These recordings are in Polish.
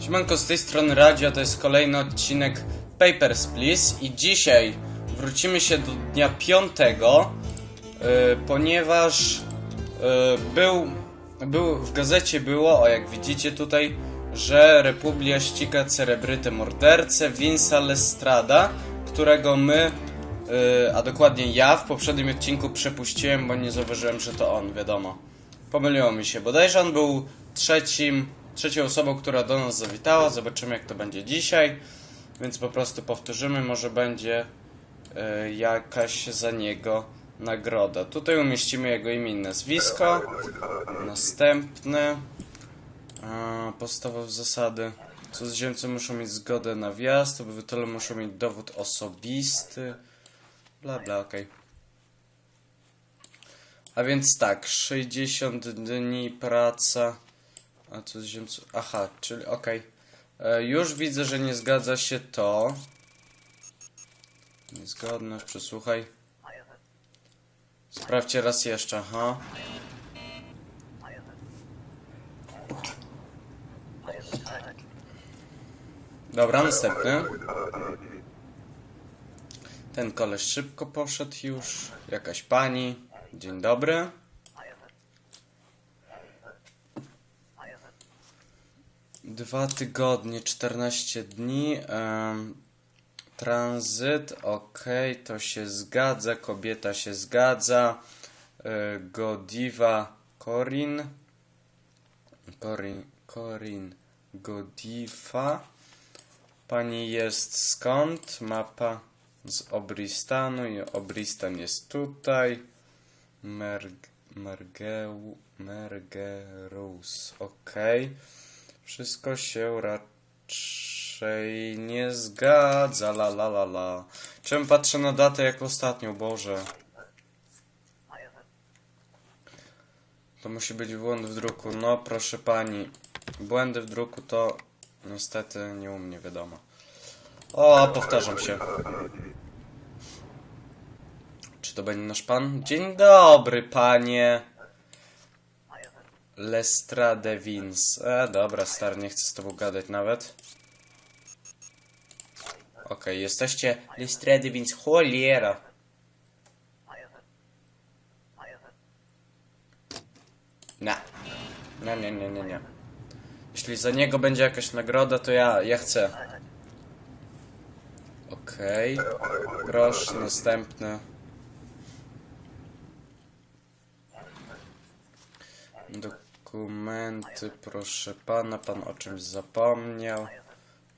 Siemanko, z tej strony Radio, to jest kolejny odcinek Papers, Please i dzisiaj wrócimy się do dnia piątego, yy, ponieważ yy, był, był, w gazecie było, o jak widzicie tutaj, że Republia ściga celebrytę mordercę Vince'a Lestrada, którego my, yy, a dokładnie ja w poprzednim odcinku przepuściłem, bo nie zauważyłem, że to on, wiadomo. Pomyliło mi się. Bodajże on był trzecim, trzecią osobą, która do nas zawitała. Zobaczymy, jak to będzie dzisiaj. Więc po prostu powtórzymy. Może będzie e, jakaś za niego nagroda. Tutaj umieścimy jego imię i nazwisko. Następne. E, podstawowe zasady. Cudzoziemcy muszą mieć zgodę na wjazd. Obywatele muszą mieć dowód osobisty. Bla, bla, okej. A więc tak, 60 dni praca. A co z ziemców? Aha, czyli okej. E, Już widzę, że nie zgadza się to. Niezgodność, przesłuchaj. Sprawdźcie raz jeszcze, aha. Dobra, następny. Ten koleś szybko poszedł już. Jakaś pani. Dzień dobry. Dwa tygodnie, 14 dni. em, tranzyt, ok, to się zgadza. Kobieta się zgadza. E, Godiva Corin. Corin, Corin Godiva. Pani jest skąd? Mapa z Obristanu i Obristan jest tutaj. Merg, Mergeu, Mergerus, ok. Wszystko się raczej nie zgadza, la la la la. Czemu patrzę na datę jak ostatnią, Boże? To musi być błąd w druku. No, proszę pani. Błędy w druku to niestety nie u mnie, wiadomo. O, powtarzam się. Czy to będzie nasz pan? Dzień dobry, panie. Lestrade Vince. E, dobra, stary, nie chcę z tobą gadać nawet. Okej, jesteście Lestrade Vince. Cholera. Nie. Nie, nie, nie, nie, nie. Jeśli za niego będzie jakaś nagroda, to ja, ja chcę. Okej. Proszę, następny. Dokumenty, proszę pana, pan o czymś zapomniał.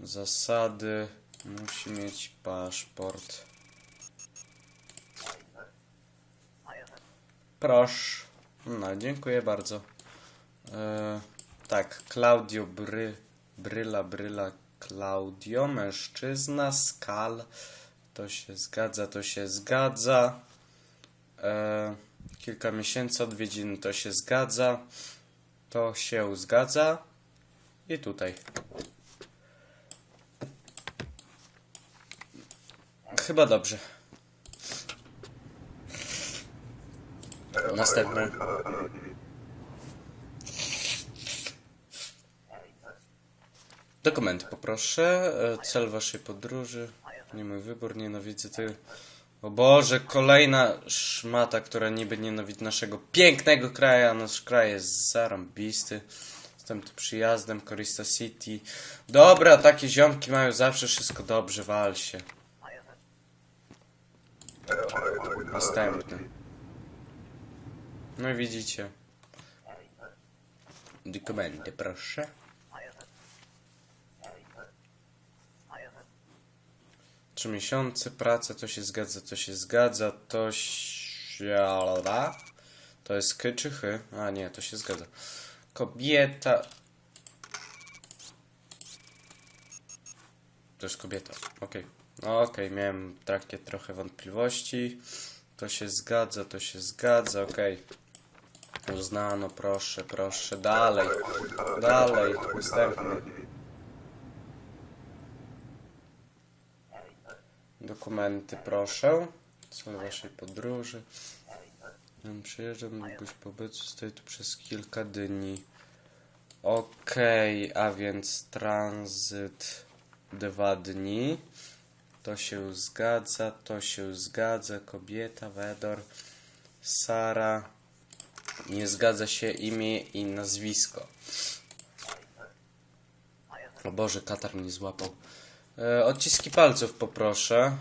Zasady, musi mieć paszport. Proszę. No, dziękuję bardzo. E, tak, Claudio Bry, Bryla, Bryla, Claudio, mężczyzna, skal. To się zgadza, to się zgadza. E, kilka miesięcy odwiedzin, to się zgadza. To się zgadza. I tutaj. Chyba dobrze. Następny. Dokumenty poproszę. E, Cel waszej podróży. Nie mój wybór, nienawidzę ty. O Boże, kolejna szmata, która niby nienawidzi naszego pięknego kraju, a nasz kraj jest zarąbisty. Jestem tu przyjazdem, Corista City. Dobra, takie ziomki mają zawsze wszystko dobrze, wal się. Następny. No i widzicie. Dokumenty, proszę. Trzy miesiące, praca, to się zgadza, to się zgadza, to się... To jest ky czy chy? A nie, to się zgadza. Kobieta... To jest kobieta, okej. No okej, miałem takie trochę wątpliwości. To się zgadza, to się zgadza, okej. Uznano, proszę, proszę, dalej, dalej, następny. Dokumenty, proszę. Cel waszej podróży. Przyjeżdżam, długość pobytu, stoję tu przez kilka dni. Okej, a więc tranzyt dwa dni. To się zgadza, to się zgadza. Kobieta, Wedor, Sara. Nie zgadza się imię i nazwisko. O Boże, katar mnie złapał. E, odciski palców poproszę.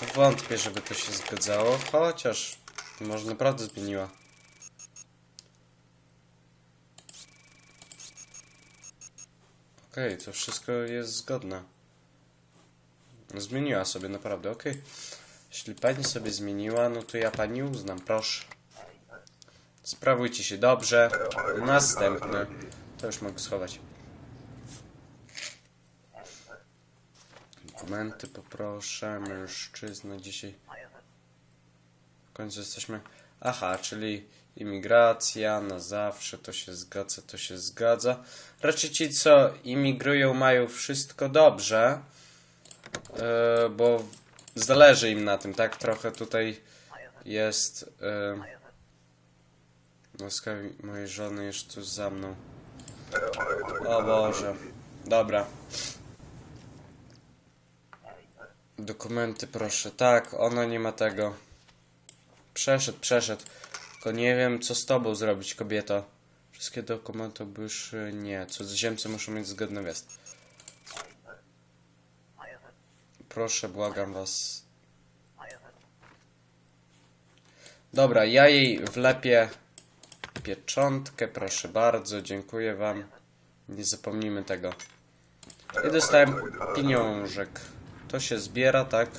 To wątpię, żeby to się zgadzało, chociaż może naprawdę zmieniła. Okej, to wszystko jest zgodne. Zmieniła sobie naprawdę, okej. Jeśli pani sobie zmieniła, no to ja pani uznam, proszę. Sprawujcie się dobrze. Następny. To już mogę schować. Dokumenty poproszę. Mężczyzna dzisiaj. W końcu jesteśmy. Aha, czyli imigracja na zawsze. To się zgadza, to się zgadza. Raczej ci, co imigrują, mają wszystko dobrze. E, bo zależy im na tym, tak? Trochę tutaj jest. E, Łaska mojej żony jest tu za mną. O Boże. Dobra. Dokumenty proszę. Tak, ona nie ma tego. Przeszedł, przeszedł. Tylko nie wiem, co z tobą zrobić, kobieto. Wszystkie dokumenty, już nie. Cudzoziemcy muszą mieć zgodny wjazd. Proszę, błagam was. Dobra, ja jej wlepię pieczątkę, proszę bardzo, dziękuję wam. Nie zapomnijmy tego. I dostałem pieniążek. To się zbiera, tak?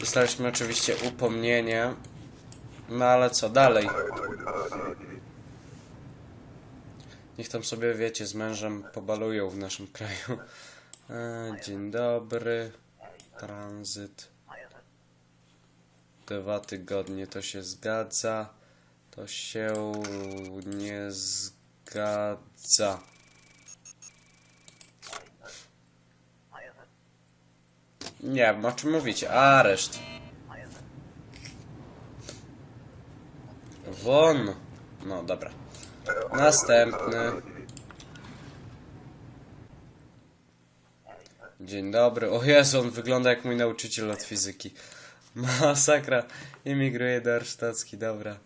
Dostaliśmy oczywiście upomnienie. No ale co dalej? Niech tam sobie, wiecie, z mężem pobalują w naszym kraju. E, dzień dobry. Tranzyt. Dwa tygodnie to się zgadza. To się nie zgadza. Nie wiem, o czym mówicie. Areszt. Won. No, dobra. Następny. Dzień dobry. O Jezu, on wygląda jak mój nauczyciel od fizyki. Masakra. Imigruje do Arsztocki, dobra.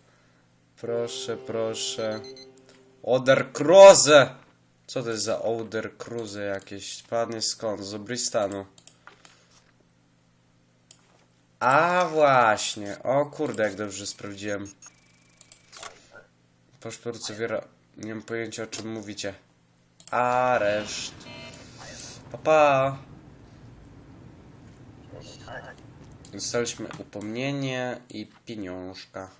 Proszę, proszę. Oderkruze! Co to jest za Oderkruze jakieś? Pan jest skąd? Z Obristanu. A właśnie. O kurde, jak dobrze sprawdziłem. Paszport zawiera... Nie mam pojęcia o czym mówicie. Areszt. Papa. Dostaliśmy upomnienie i pieniążka.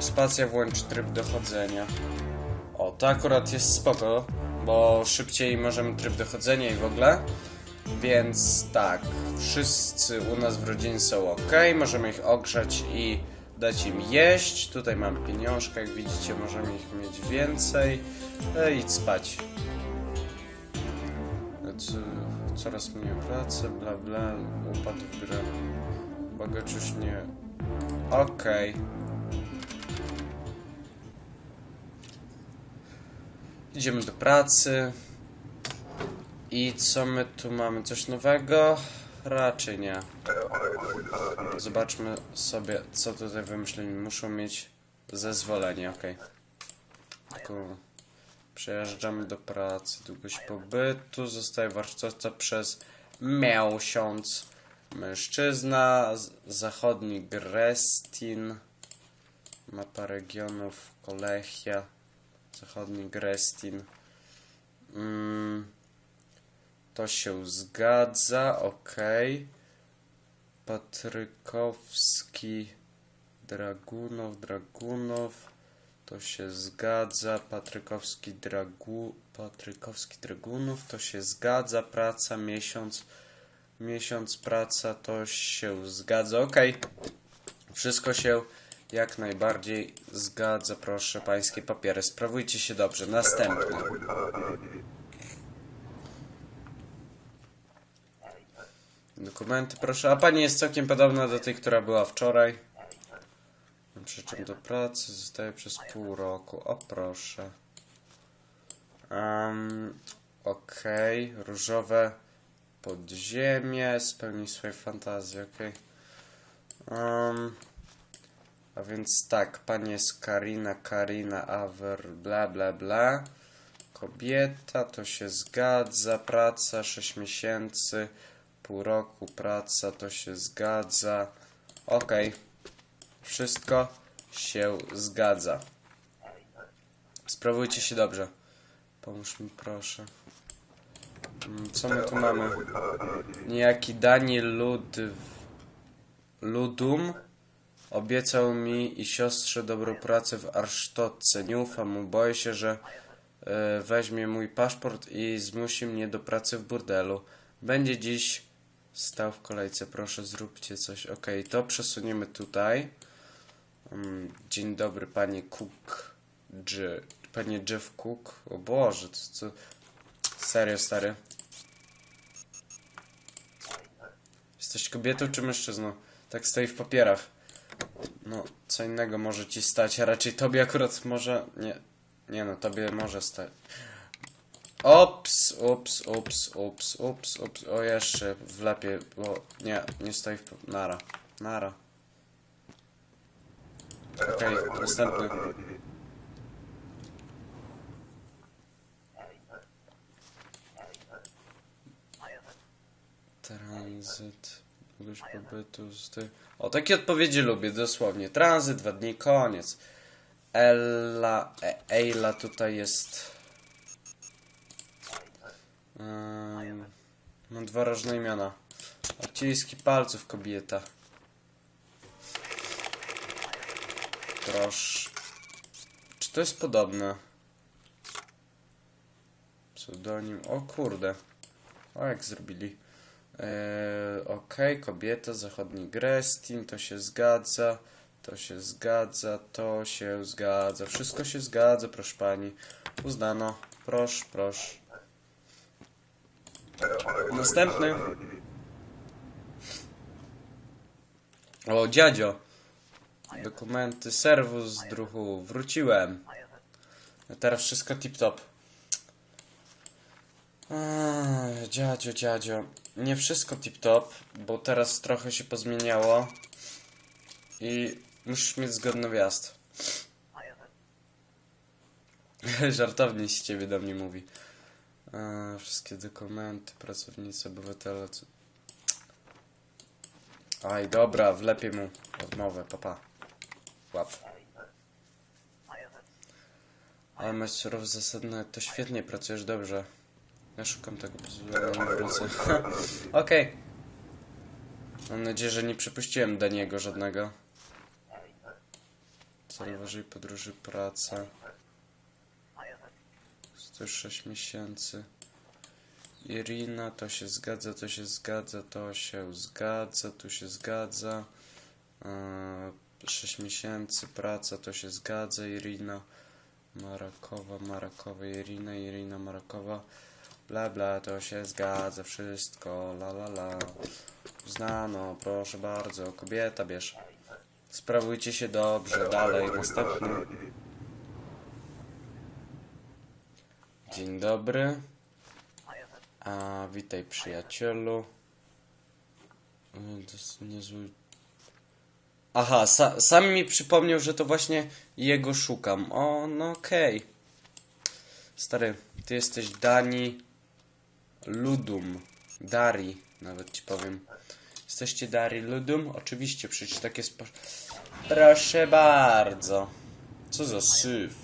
Spacja włącz tryb dochodzenia. O, to akurat jest spoko, bo szybciej możemy tryb dochodzenia i w ogóle. Więc tak, wszyscy u nas w rodzinie są ok, możemy ich ogrzać i dać im jeść. Tutaj mam pieniążka, jak widzicie, możemy ich mieć więcej. E, idź spać. Co, coraz mniej pracy, bla bla, upadł w grę. Bogacz już nie... Idziemy do pracy. I co my tu mamy? Coś nowego? Raczej nie. Zobaczmy sobie, co tutaj wymyślili. Muszą mieć zezwolenie, ok. Tylko przejeżdżamy do pracy. Długość pobytu zostaje warsztata przez miesiąc. Mężczyzna, zachodni Grestin, mapa regionów, Kolechia, zachodni Grestin. Mm, to się zgadza, okej. Patrykowski, Dragunow, Dragunow, to się zgadza. Patrykowski, Dragu, Patrykowski, Dragunów, to się zgadza. Praca, miesiąc, miesiąc, praca, to się zgadza, okej. Wszystko się jak najbardziej zgadza, proszę pańskie papiery. Sprawujcie się dobrze. Następny. Dokumenty, proszę. A pani jest całkiem podobna do tej, która była wczoraj. Przyczep do pracy zostaje przez pół roku. O proszę. Um, Okej, różowe podziemie. Spełni swoje fantazje, okej. Um, a więc tak, pani jest Karina, Karina, Aver, bla bla bla. Kobieta, to się zgadza. Praca 6 miesięcy, pół roku, praca, to się zgadza. Okej. Wszystko się zgadza. Sprawujcie się dobrze. Pomóż mi proszę. Mm, Co my tu mamy? Niejaki Daniel Lud... Ludum obiecał mi i siostrze dobrą pracę w Arsztotce. Nie ufam mu, boję się, że e, weźmie mój paszport i zmusi mnie do pracy w burdelu. Będzie dziś stał w kolejce. Proszę, zróbcie coś. Okej, to przesuniemy tutaj. Mm, Dzień dobry, panie Cook. Dż, panie Jeff Cook. O Boże, to co? Serio, stary. Jesteś kobietą czy mężczyzną? Tak stoi w papierach. No, co innego może ci stać, a raczej tobie akurat może... Nie, nie no, tobie może stać. Ops, ups, ups, ups, ups, ups. O, jeszcze wlepiej, bo nie, nie stoi w... Nara, nara. Okej, następny. Tranzyt. Długość pobytu z ty... O, takie odpowiedzi lubię, dosłownie. Tranzyt, dwa dni, koniec. Ella, e, Ejla tutaj jest... Um, mam dwa różne imiona. Odciski palców kobieta. Proszę. Czy to jest podobne? Pseudonim. O kurde. O jak zrobili. Eee, Okej, kobieta, zachodni Grestin, to się zgadza. To się zgadza, to się zgadza. Wszystko się zgadza, proszę pani. Uznano. Proszę, proszę. Następny. O, dziadzio. Dokumenty, serwus, druhu. Wróciłem. Teraz wszystko tip-top. Eee, Dziadzio, dziadzio. Nie wszystko tip-top, bo teraz trochę się pozmieniało. I musisz mieć zgodny wjazd. Żartownie z ciebie do mnie mówi. Eee, wszystkie dokumenty, pracownicy, obywatele. Co... Aj, dobra, wlepię mu odmowę, papa. Łap. Ale masz surowe zasadne, to świetnie, pracujesz dobrze. Ja szukam tego pozwolenia, nie wrócę. Okej. Mam nadzieję, że nie przepuściłem Daniego żadnego. Zauważyj podróży praca. 106 miesięcy. Irina, to się zgadza, to się zgadza, to się zgadza, tu się zgadza. Eee, 6 miesięcy, praca, to się zgadza, Irina. Marakowa, Marakowa, Irina, Irina, Marakowa. Bla bla, to się zgadza, wszystko, la la la. Znano, proszę bardzo, kobieta bierz. Sprawujcie się dobrze, dalej, następny. Dzień dobry. A, witaj przyjacielu. Y, To jest niezły... Aha, sa, sam mi przypomniał, że to właśnie jego szukam. O, no okej. Stary, ty jesteś Dani Ludum. Dari, nawet ci powiem. Jesteście Dari Ludum? Oczywiście, przecież tak po- Proszę bardzo. Co za syf.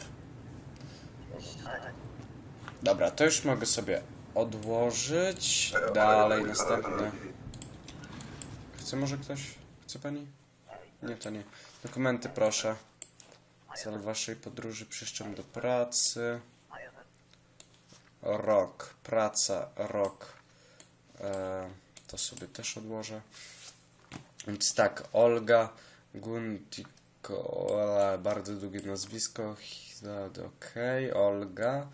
Dobra, to już mogę sobie odłożyć. Dalej, następny. Chce może ktoś? Chce pani? Nie, to nie. Dokumenty proszę. Cel waszej podróży przyszczem do pracy. Rok, praca, rok. E, to sobie też odłożę. Więc tak, Olga Guntiko, e, bardzo długie nazwisko. Okej, Olga.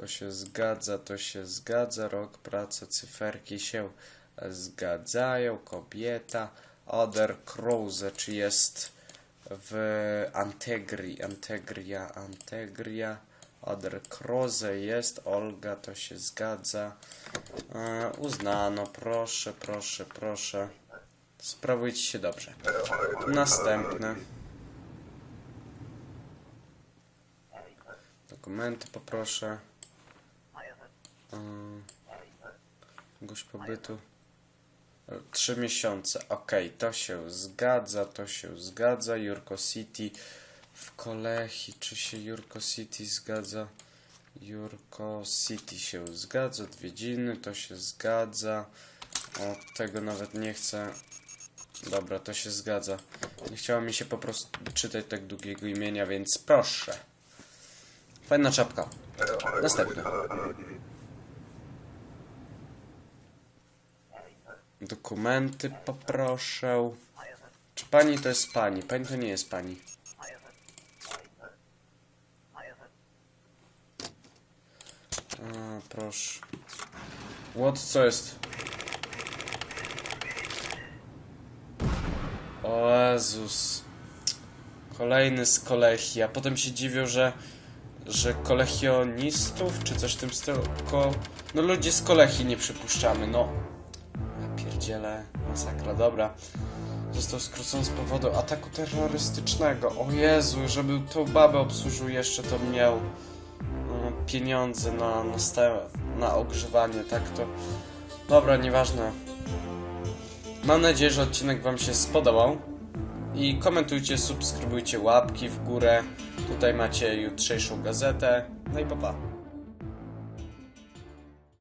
To się zgadza, to się zgadza. Rok, praca, cyferki się zgadzają. Kobieta. Oder Krause, czy jest w Antegri, Antegria, Antegria, Oder Kroze jest, Olga, to się zgadza. E, uznano, proszę, proszę, proszę. Sprawujcie się dobrze. Następne. Dokumenty poproszę. Ym, Gość pobytu. Trzy miesiące. Okej, to się zgadza, to się zgadza. Jurko City w Kolechi. Czy się Jurko City zgadza? Jurko City się zgadza. Odwiedziny, to się zgadza. O, tego nawet nie chcę. Dobra, to się zgadza. Nie chciało mi się po prostu czytać tak długiego imienia, więc proszę. Fajna czapka. Następny. Dokumenty poproszę. Czy pani to jest pani? Pani to nie jest pani. A, proszę. What, co jest? O Jezus. Kolejny z kolechii, a potem się dziwią, że że kolechionistów, czy coś w tym stylu, tylko no ludzi z kolechii nie przypuszczamy, no. Ja pierdzielę, masakra, dobra. Został skrócony z powodu ataku terrorystycznego. O Jezu, żeby tą babę obsłużył jeszcze, to miał no, pieniądze na, na, na ogrzewanie, tak to... Dobra, nieważne. Mam nadzieję, że odcinek Wam się spodobał. I komentujcie, subskrybujcie, łapki w górę. Tutaj macie jutrzejszą gazetę. No i pa pa.